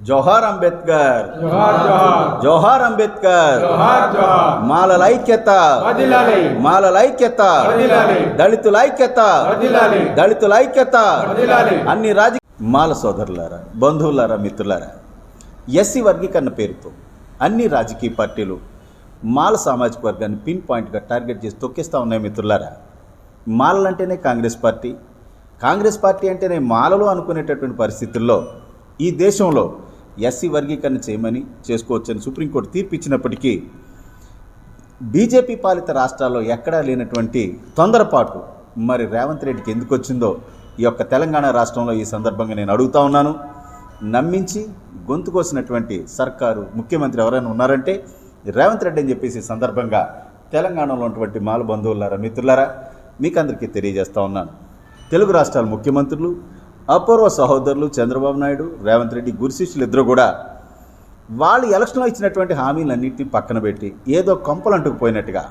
జోహార్ అంబేద్కర్. జోహార్ అంబేద్కర్. మాలల ఐక్యత మాలల ఐక్యత దళితుల ఐక్యత దళితుల ఐక్యత అన్ని రాజ మాల సోదరులారా బంధువులారా మిత్రులారా ఎస్సీ వర్గీకరణ పేరుతో అన్ని రాజకీయ పార్టీలు మాల సామాజిక వర్గాన్ని పిన్ పాయింట్గా టార్గెట్ చేసి తొక్కిస్తూ ఉన్నాయి మిత్రులారా. మాలలంటేనే కాంగ్రెస్ పార్టీ. కాంగ్రెస్ పార్టీ అంటేనే మాలలు అనుకునేటటువంటి పరిస్థితుల్లో ఈ దేశంలో ఎస్సీ వర్గీకరణ చేయమని చేసుకోవచ్చని సుప్రీంకోర్టు తీర్పు ఇచ్చినప్పటికీ బీజేపీ పాలిత రాష్ట్రాల్లో ఎక్కడా లేనటువంటి తొందరపాటు మరి రేవంత్ రెడ్డికి ఎందుకు వచ్చిందో ఈ యొక్క తెలంగాణ రాష్ట్రంలో ఈ సందర్భంగా నేను అడుగుతా ఉన్నాను. నమ్మించి గొంతుకోసినటువంటి సర్కారు ముఖ్యమంత్రి ఎవరైనా ఉన్నారంటే రేవంత్ రెడ్డి అని చెప్పేసి సందర్భంగా తెలంగాణలో ఉన్నటువంటి మాల బంధువులారా మిత్రులారా మీకు అందరికీ తెలియజేస్తా ఉన్నాను. తెలుగు రాష్ట్రాల ముఖ్యమంత్రులు అపూర్వ సహోదరులు చంద్రబాబు నాయుడు రేవంత్ రెడ్డి గురుశిష్యులు ఇద్దరు కూడా వాళ్ళు ఎలక్షన్లో ఇచ్చినటువంటి హామీలన్నింటినీ పక్కన పెట్టి ఏదో కొంపలు అంటుకుపోయినట్టుగా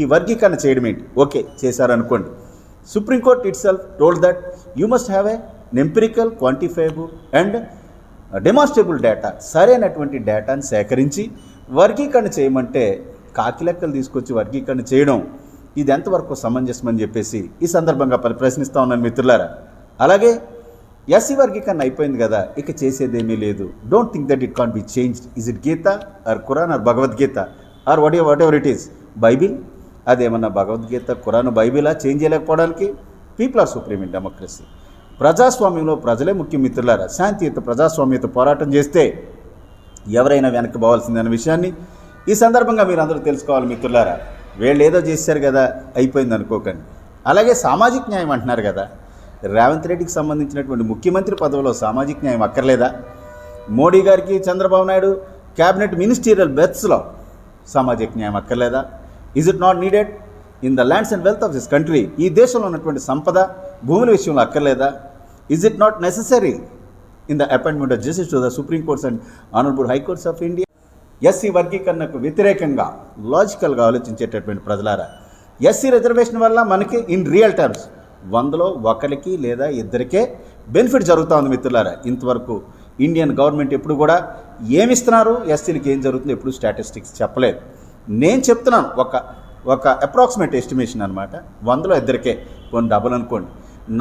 ఈ వర్గీకరణ చేయడం ఏంటి? ఓకే చేశారనుకోండి. Supreme Court itself told that you must have a empirical quantifiable and demonstrable data సరైనటువంటి డేటాను సేకరించి వర్గీకరణ చేయమంటే కాకి లెక్కలు తీసుకొచ్చి వర్గీకరణ చేయడం ఇది ఎంతవరకు సమంజసమని చెప్పేసి ఈ సందర్భంగా ప్రశ్నిస్తూ ఉన్నాను మిత్రులారా. అలాగే ఎస్సీ వర్గీకరణ అయిపోయింది కదా ఇక చేసేదేమీ లేదు. Don't think that it can be changed is it Gita or Quran or Bhagavad Gita or what whatever it is Bible అదేమన్నా భగవద్గీత ఖురాన్ బైబిలా change చేయలేకపోవడానికి? People are supreme in democracy ప్రజాస్వామ్యంలో ప్రజలే ముఖ్య మిత్రులారా శాంతియుత ప్రజాస్వామ్యత పోరాటం చేస్తే ఎవరైనా వెనక్కి పోవాల్సిందన్న విషయాన్ని ఈ సందర్భంగా మీరు అందరూ తెలుసుకోవాలి మిత్రులారా. వీళ్ళు ఏదో చేశారు కదా అయిపోయింది అనుకోకండి. అలాగే సామాజిక న్యాయం అంటున్నారు కదా. రేవంత్ రెడ్డికి సంబంధించినటువంటి ముఖ్యమంత్రి పదవిలో సామాజిక న్యాయం అక్కర్లేదా? మోడీ గారికి చంద్రబాబు నాయుడు క్యాబినెట్ మినిస్టీరియల్ బెత్స్లో సామాజిక న్యాయం అక్కర్లేదా? Is it not needed in the lands and wealth of this country ఈ దేశంలో ఉన్నటువంటి సంపద భూముల విషయంలో అక్కర్లేదా? Is it not necessary in the appointment of justice to the supreme courts and honourable high courts of India SC వర్గీకరణకు వ్యతిరేకంగా లాజికల్గా ఆలోచించేటటువంటి ప్రజలారా? ఎస్సీ రిజర్వేషన్ వల్ల మనకి ఇన్ రియల్ టర్మ్స్ వందలో ఒకరికి లేదా ఇద్దరికే బెనిఫిట్ జరుగుతూ ఉంది మిత్రులారా. ఇంతవరకు ఇండియన్ గవర్నమెంట్ ఎప్పుడు కూడా ఏమిస్తున్నారు ఎస్సీలకి ఏం జరుగుతుందో ఎప్పుడు స్టాటిస్టిక్స్ చెప్పలేదు. నేను చెప్తున్నాను ఒక ఒక అప్రాక్సిమేట్ ఎస్టిమేషన్ అనమాట వందలో ఇద్దరికే కొన్ని డబుల్ అనుకోండి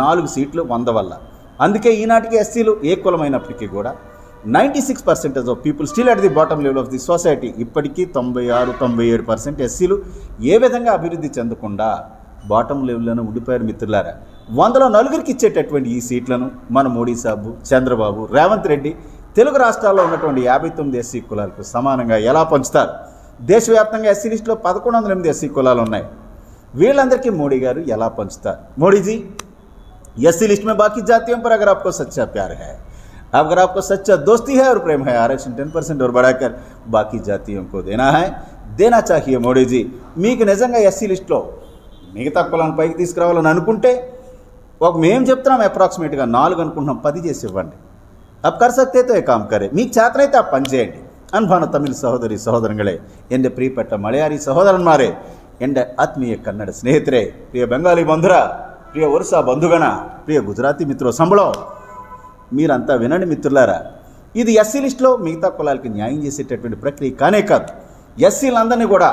నాలుగు సీట్లు వంద వల్ల. అందుకే ఈనాటికి ఎస్సీలు ఏ కులమైనప్పటికీ కూడా ninety six percentage of people still at the bottom level of the society ఇప్పటికీ తొంభై ఆరు తొంభై ఏడు పర్సెంట్ ఎస్సీలు ఏ విధంగా అభివృద్ధి చెందకుండా బాటమ్ లెవెల్లోనే ఉండిపోయారు మిత్రులారా వందలో నలుగురికి ఇచ్చేటటువంటి ఈ సీట్లను మన మోడీ సాబు చంద్రబాబు రేవంత్ రెడ్డి తెలుగు రాష్ట్రాల్లో ఉన్నటువంటి యాభై తొమ్మిది ఎస్సీ కులాలకు సమానంగా ఎలా పంచుతారు దేశవ్యాప్తంగా ఎస్సీ లిస్టులో పదకొండు వందల ఎనిమిది ఎస్సీ కులాలు ఉన్నాయి వీళ్ళందరికీ మోడీ గారు ఎలా పంచుతారు మోడీజీ एससी लिस्ट में बाकी जातियों पर अगर आपको सच्चा प्यार है अगर आपको सच्चा दोस्ती है और प्रेम है आरक्षण टेन परसेंट और बढ़ाकर बाकी जातियों को देना है देना चाहिए మోడీ జీ మీకు నిజంగా ఎస్సీ లిస్ట్లో మిగతా కులాన్ని పైకి తీసుకురావాలని అనుకుంటే ఒక మేము చెప్తున్నాం అప్రాక్సిమేట్గా నాలుగు అనుకుంటున్నాం పది చేసి ఇవ్వండి. అప్ కరసక్తితో కామ్ కరే. మీకు చేతనైతే ఆ పని చేయండి. அன்பான தமிழ் சகோதரி சகோதரங்களே என் మలయారి மலையாளி మారే ఎండ ఆత్మీయ కన్నడ స్నేహితురే ప్రియ బెంగాలీ బంధురా ప్రియ ఒరిసా బంధుగణ ప్రియ గుజరాతీ మిత్రుల సంబళం మీరంతా వినండి మిత్రులారా. ఇది ఎస్సీ లిస్టులో మిగతా కులాలకి న్యాయం చేసేటటువంటి ప్రక్రియ కానే కాదు. ఎస్సీలందరినీ కూడా